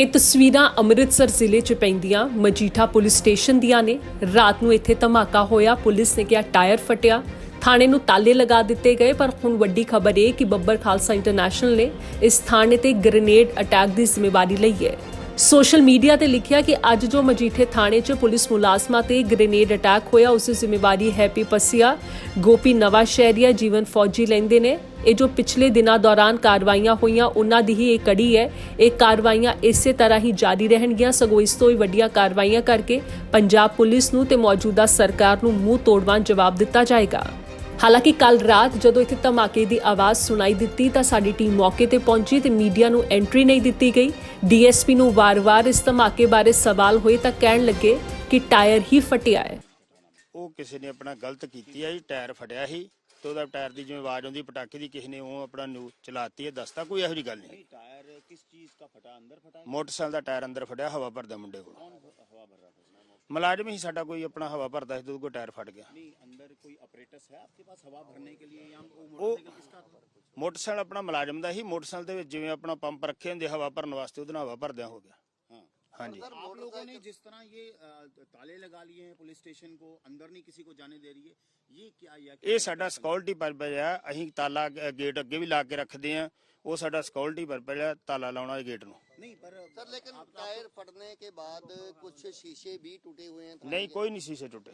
ਇਹ ਤਸਵੀਰਾਂ ਅੰਮ੍ਰਿਤਸਰ ਜ਼ਿਲ੍ਹੇ 'ਚ ਪੈਂਦੀਆਂ। ਮਜੀਠਾ ਪੁਲਿਸ ਸਟੇਸ਼ਨ ਦੀਆਂ ਨੇ। ਰਾਤ ਨੂੰ ਇੱਥੇ ਧਮਾਕਾ ਹੋਇਆ। ਪੁਲਿਸ ਨੇ ਕਿਹਾ, ਟਾਇਰ ਫਟਿਆ। ਥਾਣੇ ਨੂੰ ਤਾਲੇ ਲਗਾ ਦਿੱਤੇ ਗਏ, ਪਰ ਹੁਣ ਵੱਡੀ ਖਬਰ ਇਹ ਕਿ ਬੱਬਰ ਖਾਲਸਾ ਇੰਟਰਨੈਸ਼ਨਲ ਨੇ ਇਸ ਥਾਣੇ ਤੇ ਗ੍ਰੇਨੇਡ ਅਟੈਕ ਦੀ ਜ਼ਿੰਮੇਵਾਰੀ ਲਈ ਹੈ। ਸੋਸ਼ਲ ਮੀਡੀਆ ਤੇ ਲਿਖਿਆ ਕਿ ਅੱਜ ਜੋ ਮਜੀਠੇ ਥਾਣੇ 'ਚ ਪੁਲਿਸ ਮੁਲਾਜ਼ਮਾਂ ਤੇ ਗ੍ਰੇਨੇਡ ਅਟੈਕ ਹੋਇਆ, ਉਸ ਦੀ ਜ਼ਿੰਮੇਵਾਰੀ ਹੈਪੀ ਪਸੀਆ। ਗੋਪੀ ਨਵਾ ਸ਼ਹਿਰੀਆ ਜੀਵਨ ਫੌਜੀ ਲੈਂਦੇ ਨੇ। ਇਹ ਜੋ ਪਿਛਲੇ ਦਿਨਾਂ ਦੌਰਾਨ ਕਾਰਵਾਈਆਂ ਹੋਈਆਂ, ਉਹਨਾਂ ਦੀ ਹੀ ਇਹ ਕੜੀ ਹੈ। ਇਹ ਕਾਰਵਾਈਆਂ ਇਸੇ ਤਰ੍ਹਾਂ ਹੀ ਜਾਰੀ ਰਹਿਣਗੀਆਂ। ਸਗੋਂ ਇਸ ਤੋਂ ਹੀ ਵੱਡੀਆਂ ਕਾਰਵਾਈਆਂ ਕਰਕੇ ਪੰਜਾਬ ਪੁਲਿਸ ਨੂੰ ਤੇ ਮੌਜੂਦਾ ਸਰਕਾਰ ਨੂੰ ਮੂੰਹ ਤੋੜਵਾਂ ਜਵਾਬ ਦਿੱਤਾ ਜਾਏਗਾ। ਹਾਲਾਂਕਿ ਕੱਲ ਰਾਤ ਜਦੋਂ ਇੱਥੇ ਧਮਾਕੇ ਦੀ ਆਵਾਜ਼ ਸੁਣਾਈ ਦਿੱਤੀ ਤਾਂ ਸਾਡੀ ਟੀਮ ਮੌਕੇ ਤੇ ਪਹੁੰਚੀ ਤੇ ਮੀਡੀਆ ਨੂੰ ਐਂਟਰੀ ਨਹੀਂ ਦਿੱਤੀ ਗਈ। ਡੀਐਸਪੀ ਨੂੰ ਵਾਰ-ਵਾਰ ਇਸ ਧਮਾਕੇ ਬਾਰੇ ਸਵਾਲ ਹੋਏ ਤਾਂ ਕਹਿਣ ਲੱਗੇ ਕਿ ਟਾਇਰ ਹੀ ਫਟਿਆ ਹੈ। ਉਹ ਕਿਸੇ ਨੇ ਆਪਣਾ ਗਲਤ ਕੀਤੀ ਹੈ ਜੀ ਟਾਇਰ ਫਟਿਆ ਸੀ ਤੇ ਉਹਦਾ ਟਾਇਰ ਦੀ ਜਿਵੇਂ ਆਵਾਜ਼ ਆਉਂਦੀ ਪਟਾਕੇ ਦੀ ਕਿਸੇ ਨੇ ਉਹ ਆਪਣਾ ਨੂੰ ਚਲਾਤੀ ਹੈ ਦੱਸਤਾ ਕੋਈ ਇਹੋ ਜੀ ਗੱਲ ਨਹੀਂ। ਟਾਇਰ ਕਿਸ ਚੀਜ਼ ਦਾ ਫਟਾ ਅੰਦਰ ਫਟਾ ਮੋਟਰਸਾਈਕਲ ਦਾ ਟਾਇਰ ਅੰਦਰ ਫਟਿਆ ਹਵਾ ਭਰਦਾ ਮੁੰਡੇ ਕੋਲ। ਹਵਾ ਭਰ ਰਿਹਾ? था ਮੁਲਾਜ਼ਮ ਹੀ ਸਾਡਾ ਕੋਈ ਆਪਣਾ ਹਵਾ ਭਰਦਾ ਸੀ ਤੇ ਉਹਦੇ ਕੋਲ ਟਾਇਰ ਫਟ ਗਿਆ नहीं अंदर कोई ऑपरेटर्स है आपके पास हवा भरने के लिए या वो ਉਹ मोटरसाइकिल किसका था? ਮੋਟਰਸਾਈਕਲ ਆਪਣਾ ਮੁਲਾਜ਼ਮ ਦਾ ਹੀ ਮੋਟਰਸਾਈਕਲ ਦੇ ਵਿੱਚ ਜਿਵੇਂ ਆਪਣਾ ਪੰਪ ਰੱਖੇ ਹੁੰਦੇ ਹਵਾ ਭਰਨ ਵਾਸਤੇ ਉਹਦੇ ਨਾਲ ਹਵਾ ਭਰਦਿਆਂ ਹੋ ਗਿਆ हाँ ਹਾਂਜੀ आप लोगों ने जिस तरह ये अ, ताले लगा लिए हैं पुलिस स्टेशन को अंदर नहीं किसी को जाने दे रही है ये क्या या ਇਹ ਸਾਡਾ ਸਿਕਿਉਰਿਟੀ ਪਰਪਸ ਆ ਅਸੀਂ ਤਾਲਾ ਅ, ਗੇਟ ਅੱਗੇ ਵੀ ਲਾ ਕੇ ਰੱਖਦੇ ਆ ਉਹ ਸਾਡਾ ਸਿਕਿਉਰਿਟੀ ਪਰਪਸ ਆ ਤਾਲਾ ਲਾਉਣਾ ਗੇਟ ਨੂੰ नहीं पर सर लेकिन टायर फटने के बाद कुछ शीशे भी टूटे हुए हैं ਨਹੀਂ ਕੋਈ ਨਹੀਂ ਸ਼ੀਸ਼ੇ ਟੁੱਟੇ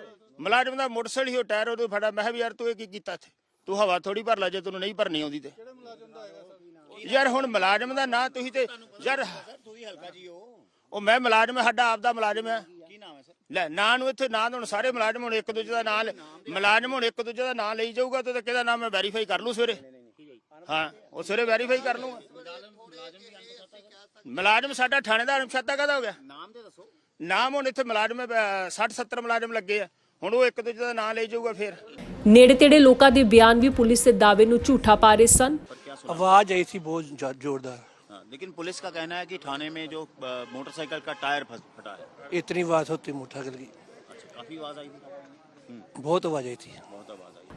ਮਲਾਜਮ ਦਾ ਮੋਟਰਸਾਈਕਲ ਹੀ ਉਹ ਟਾਇਰ ਉਹਦੇ ਫੜਾ ਮੈਂ ਕਿਹਾ ਵੀ ਯਾਰ ਤੂੰ ਇਹ ਕੀ ਕੀਤਾ ਇੱਥੇ? ਤੂੰ ਹਵਾ ਥੋੜੀ ਭਰ ਲੈ ਜੇ ਤੈਨੂੰ ਨਹੀਂ ਭਰਨੀ ਆਉਂਦੀ ਤੇ। ਯਾਰ ਹੁਣ ਮਲਾਜਮ ਦਾ ਨਾਂ ਤੁਸੀਂ ਤੇ ਯਾਰ ਤੂੰ ਹਲਕਾ ਜੀ ਹੋ। ਉਹ ਮੈਂ ਮਲਾਜਮ ਸਾਡਾ ਆਪ ਦਾ ਮਲਾਜਮ ਹੈ। ਕੀ ਨਾਮ ਹੈ ਸਰ? ਲੈ ਨਾਂ ਨੂੰ ਇੱਥੇ ਨਾਂ ਹੁਣ ਸਾਰੇ ਮਲਾਜਮ ਹੁਣ ਇੱਕ ਦੂਜੇ ਦਾ ਨਾਂ ਮਲਾਜਮ ਹੁਣ ਇੱਕ ਦੂਜੇ ਦਾ ਨਾਂ ਲਈ ਜਾਊਗਾ ਤੇ ਕਿਹਦਾ ਨਾਮ ਮੈਂ ਵੈਰੀਫਾਈ ਕਰ ਲੂ ਸਵੇਰੇ? ਹਾਂ ਉਹ ਸਵੇਰੇ ਵੈਰੀਫਾਈ ਕਰ ਲੂਗਾ ਮਲਾਜਮ ਸਾਡਾ ਥਾਣੇਦਾਰ ਅਨੁਸ਼ਾਤਾ ਕਹਦਾ ਹੋ ਗਿਆ? ਨਾਮ ਦੇ ਦੱਸੋ। ਨਾਮ ਹੁਣ ਇੱਥੇ ਮਲਾਜਮ 60 70 ਮਲਾਜਮ ਲੱਗੇ ਆ। ਹੁਣ ਉਹ ਇੱਕ ਦੂਜੇ ਦਾ ਨਾਂ ਲਈ ਜਾਊਗਾ ਫਿਰ ਨੇੜੇ ਤੇੜੇ ਲੋਕਾਂ ਦੇ ਬਿਆਨ ਵੀ ਪੁਲਿਸ ਦੇ ਦਾਅਵੇ ਨੂੰ ਝੂਠਾ ਪਾ ਰਹੇ ਸਨ आवाज आई थी बहुत जो- जोरदार हाँ, लेकिन पुलिस का कहना है कि थाने में जो अ, मोटरसाइकिल का टायर फंस- फटा है इतनी आवाज होती मोटरसाइकिल की अच्छा काफी आवाज आई थी ਬਹੁਤ ਆਵਾਜ਼ ਆਈ ਸੀ।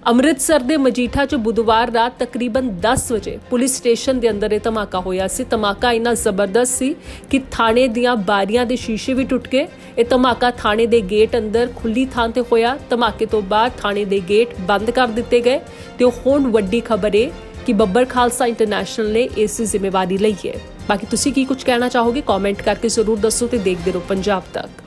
ਅੰਮ੍ਰਿਤਸਰ ਦੇ ਮਜੀਠਾ 'ਚ ਬੁੱਧਵਾਰ ਰਾਤ ਤਕਰੀਬਨ 10 ਵਜੇ ਪੁਲਿਸ ਸਟੇਸ਼ਨ ਦੇ ਅੰਦਰ ਇਹ ਧਮਾਕਾ ਹੋਇਆ ਸੀ। ਧਮਾਕਾ ਇੰਨਾ ਜ਼ਬਰਦਸਤ ਸੀ ਕਿ ਥਾਣੇ ਦੀਆਂ ਬਾਰੀਆਂ ਦੇ ਸ਼ੀਸ਼ੇ ਵੀ ਟੁੱਟ ਗਏ। ਇਹ ਧਮਾਕਾ ਥਾਣੇ ਦੇ ਗੇਟ ਅੰਦਰ ਖੁੱਲੀ ਥਾਂ ਤੇ ਹੋਇਆ। ਧਮਾਕੇ ਤੋਂ ਬਾਅਦ ਥਾਣੇ ਦੇ ਗੇਟ ਬੰਦ ਕਰ ਦਿੱਤੇ ਗਏ ਤੇ ਹੁਣ ਵੱਡੀ ਖਬਰ ਹੈ ਕਿ ਬੱਬਰ ਖਾਲਸਾ ਇੰਟਰਨੈਸ਼ਨਲ ਨੇ ਇਸ ਜ਼ਿੰਮੇਵਾਰੀ ਲਈ ਹੈ। ਬਾਕੀ ਤੁਸੀਂ ਕੀ ਕੁਝ ਕਹਿਣਾ ਚਾਹੋਗੇ ਕਮੈਂਟ ਕਰਕੇ ਜ਼ਰੂਰ ਦੱਸੋ ਤੇ ਦੇਖਦੇ ਰਹੋ ਪੰਜਾਬ ਤੱਕ।